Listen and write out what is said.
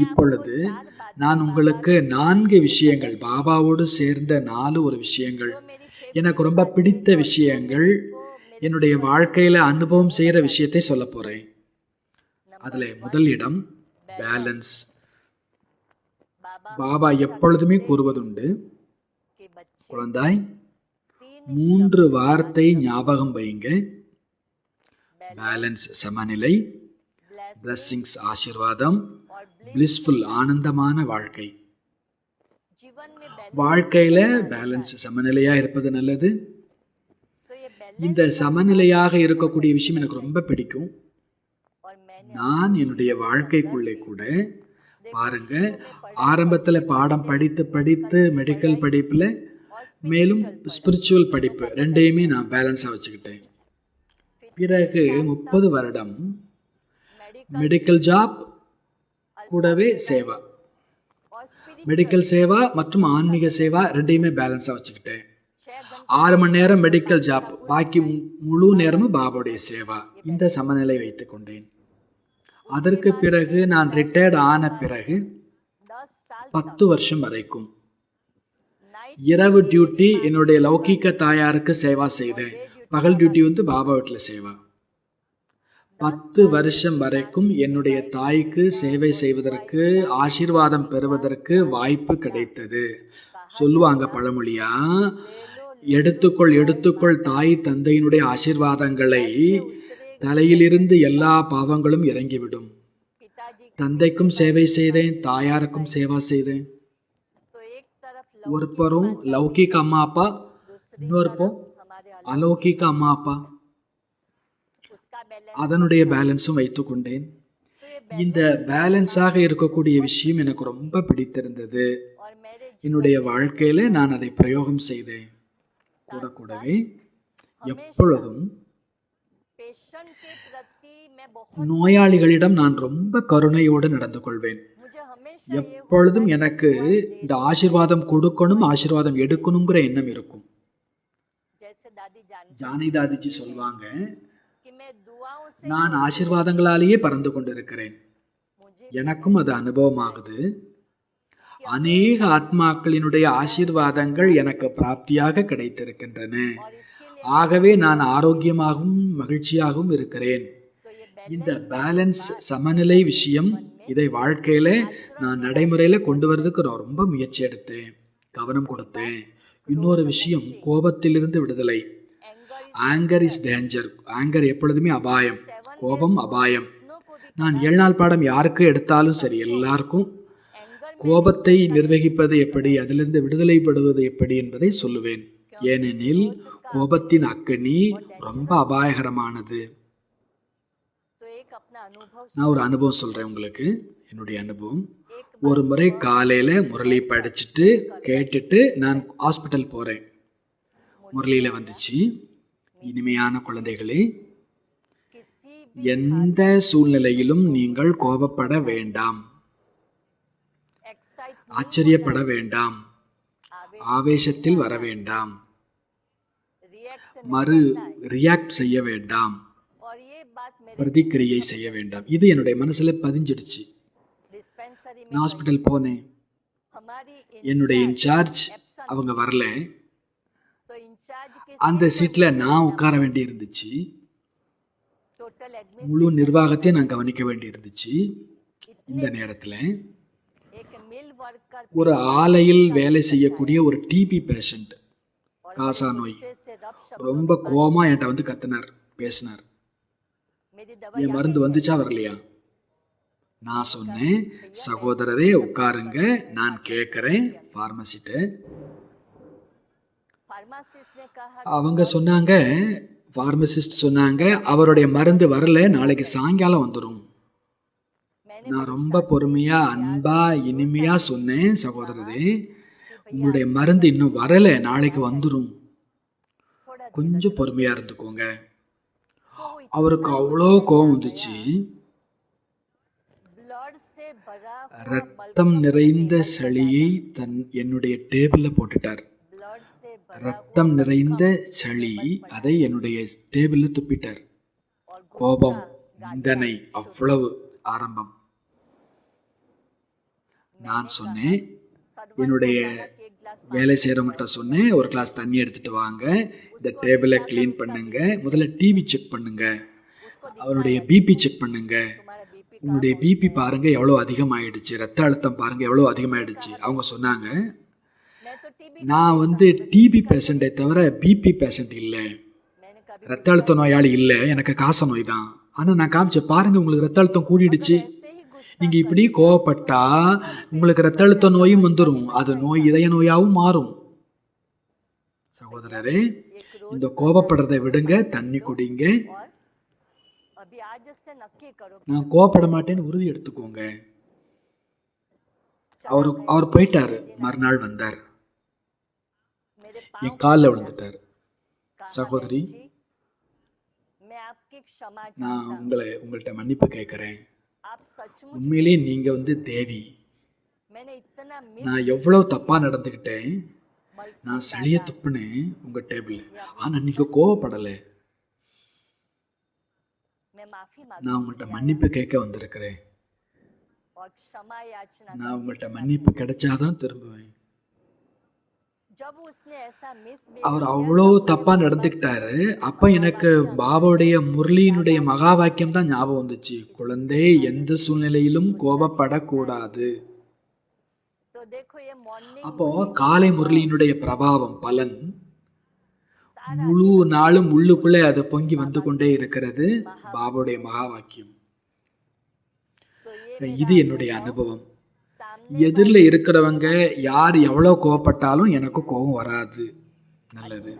இப்பொழுது நான் உங்களுக்கு நான்கு விஷயங்கள் பாபாவோடு சேர்ந்த நாலு ஒரு விஷயங்கள். எனக்கு ரொம்ப பிடித்த விஷயங்கள் என்னுடைய வாழ்க்கையில் அனுபவம் செய்கிற விஷயத்தை சொல்ல போகிறேன் அதில் முதல் இடம் பேலன்ஸ் பாபா எப்பொழுதுமே கூறுவதுண்டு குழந்தாய் மூன்று வார்த்தை ஞாபகம் வைங்க பேலன்ஸ் சமநிலை பிளஸ்ஸிங்ஸ் ஆசீர்வாதம் பிளிஸ்ஃபுல் ஆனந்தமான வாழ்க்கை. வாழ்க்கையில பேலன்ஸ் சமநிலையா இருப்பது நல்லது. இந்த சமநிலையாக இருக்கக்கூடிய விஷயம் எனக்கு ரொம்ப பிடிக்கும். நான் என்னுடைய வாழ்க்கைக்குள்ளே கூட பாருங்க ஆரம்பத்தில் பாடம் படித்து படித்து மெடிக்கல் படிப்பில் மேலும் ஸ்பிரிச்சுவல் படிப்பு ரெண்டையுமே நான் பேலன்ஸாக வச்சுக்கிட்டேன். பிறகு முப்பது வருடம் மெடிக்கல் ஜாப் கூடவே சேவா. மெடிக்கல் சேவா மற்றும் ஆன்மீக சேவா ரெண்டையுமே பேலன்ஸாக வச்சுக்கிட்டேன். ஆறு மணி நேரம் மெடிக்கல் ஜாப் பாக்கி முழு நேரமும் பாபாவுடைய சேவா. இந்த சமநிலை வைத்துக் கொண்டேன். அதற்கு பிறகு நான் ரிட்டையர்ட் ஆன பிறகு பத்து வருஷம் வரைக்கும் இரவு டியூட்டி என்னுடைய லௌகீக தாயாருக்கு சேவா செய்தேன். பகல் டியூட்டி வந்து பாபா வீட்டில் சேவா. பத்து வருஷம் வரைக்கும் என்னுடைய தாய்க்கு சேவை செய்வதற்கு ஆசீர்வாதம் பெறுவதற்கு வாய்ப்பு கிடைத்தது. சொல்லுவாங்க பழமொழியா எடுத்துக்கொள் எடுத்துக்கொள் தாய் தந்தையினுடைய ஆசீர்வாதங்களை. தலையிலிருந்து எல்லா பாவங்களும் இறங்கிவிடும். தந்தைக்கும் சேவை செய்தேன் தாயாருக்கும் சேவா செய்தேன். ஒருப்பரும் லௌகிக அம்மா அப்பா. இன்னொரு அலௌகிக அம்மா அப்பா. அதனுடைய பேலன்ஸும் வைத்துக்கொண்டேன். இந்த பேலன்ஸாக இருக்கக்கூடிய விஷயம் எனக்கு ரொம்ப பிடித்திருந்தது. என்னுடைய வாழ்க்கையில நான் அதை பிரயோகம் செய்தேன். கூட கூடவே எப்பொழுதும் நோயாளிகளிடம் நான் ரொம்ப கருணையோடு நடந்து கொள்வேன். எப்பொழுதும் எனக்கு இந்த ஆசிர்வாதம் கொடுக்கணும் ஆசிர்வாதம் எடுக்கணுங்கிற எண்ணம் இருக்கும். ஜானிதாதிஜி சொல்வாங்க நான் ஆசீர்வாதங்களாலேயே பறந்து கொண்டிருக்கிறேன். எனக்கும் அது அனுபவமாகுது. அநேக ஆத்மாக்களினுடைய ஆசீர்வாதங்கள் எனக்கு பிராப்தியாக கிடைத்திருக்கின்றன. ஆகவே நான் ஆரோக்கியமாகவும் மகிழ்ச்சியாகவும் இருக்கிறேன். இந்த பேலன்ஸ் சமநிலை விஷயம் இதை வாழ்க்கையில நான் நடைமுறையில கொண்டு வரதுக்கு ரொம்ப முயற்சி எடுத்தேன். கவனம் கொடுத்தேன். இன்னொரு விஷயம் கோபத்திலிருந்து விடுதலை. ஆங்கர் இஸ் டேஞ்சர் ஆங்கர் எப்பொழுதுமே அபாயம். கோபம் அபாயம். நான் ஏழு நாள் பாடம் யாருக்கு எடுத்தாலும் சரி எல்லாருக்கும். கோபத்தை நிர்வகிப்பது எப்படி அதிலிருந்து விடுதலை எப்படி என்பதை சொல்லுவேன். ஏனெனில் கோபத்தின் அக்கனி ரொம்ப அபாயகரமானது. நான் ஒரு அனுபவம் சொல்றேன் உங்களுக்கு. என்னுடைய அனுபவம். ஒரு முறை காலையில முரளி படிச்சுட்டு கேட்டுட்டு நான் ஹாஸ்பிட்டல் போறேன். முரளியில வந்துச்சு. இனிமையான குழந்தைகளே எந்த சூழ்நிலையிலும் நீங்கள் கோபப்பட வேண்டாம். ஆச்சரியப்பட வேண்டாம். ஆவேசத்தில் வர வேண்டாம். மறு ரியாக்ட் செய்ய வேண்டாம். பிரதிக்கிரியை செய்ய வேண்டாம். இது என்னுடைய மனசுல பதிஞ்சிடுச்சு. நான் ஹாஸ்பிட்டல் போனேன். என்னுடைய இன்சார்ஜ் அவங்க வரல. அந்த சீட்டில் நான் உட்கார வேண்டி இருந்துச்சு முழு நிர்வாகத்தையும் நான் கவனிக்க வேண்டி இருந்துச்சு இந்த நேரத்தில். ஒரு ஆலையில் வேலை செய்யக்கூடிய ஒரு டிபி பேஷண்ட் காசா நோய். ரொம்ப கோமா என்கிட்ட வந்து கத்துனார் பேசினார். என் மருந்து வந்துச்சா வரலையா? நான் சொன்னேன் சகோதரரே உட்காருங்க நான் கேட்குறேன் ஃபார்மசிட்ட அவங்க சொன்னாங்க ஃபார்மசிஸ்ட் சொன்னாங்க அவருடைய மருந்து வரல நாளைக்கு சாயங்காலம் வந்துடும் நான் ரொம்ப பொறுமையா அன்பா இனிமையா சொன்னேன் சகோதரரே. உங்களுடைய மருந்து இன்னும் வரல நாளைக்கு வந்துடும் கொஞ்சம் பொறுமையா இருந்துக்கோங்க. அவருக்கு அவ்வளோ கோபம் வந்துச்சு. ரத்தம் நிறைந்த சளியை தன் என்னுடைய டேபிளில் போட்டுட்டார். ரத்தம் நிறைந்த சளி அதை என்னுடைய டேபிளில் துப்பிட்டார். கோபம் நிந்தனை அவ்வளவு ஆரம்பம். நான் சொன்னேன் என்னுடைய வேலை செய்கிறவங்கள்ட்ட சொன்னேன் ஒரு கிளாஸ் தண்ணி எடுத்துகிட்டு வாங்க இந்த டேபிளை க்ளீன் பண்ணுங்க முதல்ல டிவி செக் பண்ணுங்க அவருடைய பிபி செக் பண்ணுங்க. உங்களுடைய பிபி பாருங்கள் எவ்வளோ அதிகமாகிடுச்சு ரத்த அழுத்தம் பாருங்கள் எவ்வளோ அதிகமாகிடுச்சு அவங்க சொன்னாங்க நான் வந்து டிபி பேஷண்ட்டை தவிர பிபி பேஷண்ட் இல்லை. ரத்த அழுத்த நோயாளி இல்லை. எனக்கு காச நோய் தான். ஆனால் நான் காமிச்சேன் பாருங்க உங்களுக்கு ரத்த அழுத்தம் கூடிடுச்சு. நீங்கள் இப்படி கோவப்பட்டா உங்களுக்கு ரத்த அழுத்த நோயும் வந்துடும் அது நோய் இதய நோயாகவும் மாறும். சகோதரரே இந்த கோபப்படுறதை விடுங்க. தண்ணி குடிங்க. நான் கோவப்பட மாட்டேன்னு உறுதி எடுத்துக்கோங்க. அவர் அவர் போயிட்டாரு. மறுநாள் வந்தார். என் காலில் விழுந்துட்டார் சகோதரி நான் உங்களை உங்கள்கிட்ட மன்னிப்பு கேட்குறேன் உண்மையிலேயே நீங்க வந்து தேவி நான் எவ்வளவு தப்பா நடந்துக்கிட்டேன் நான் சளிய துப்புனேன் உங்க டேபிள் ஆனா நீங்க கோவப்படலை நான் உங்கள்கிட்ட மன்னிப்பு கேட்க வந்திருக்கிறேன் நான் உங்கள்கிட்ட மன்னிப்பு கிடைச்சாதான் திரும்புவேன் அவர் அவ்வளோ தப்பா நடந்துக்கிட்டாரு. அப்ப எனக்கு பாபாவுடைய முரளியினுடைய மகா வாக்கியம் தான் ஞாபகம் வந்துச்சு. குழந்தை எந்த சூழ்நிலையிலும் கோபப்படக்கூடாது. அப்போ காலை முரளியினுடைய பிரபாவம் பலன். முழு நாளும் உள்ளுக்குள்ளே அது பொங்கி வந்து கொண்டே இருக்கிறது பாபாவுடைய மகா வாக்கியம் இது என்னுடைய அனுபவம். எதிரில் இருக்கிறவங்க யார் எவ்வளோ கோவப்பட்டாலும் எனக்கு கோபம் வராது. நல்லது.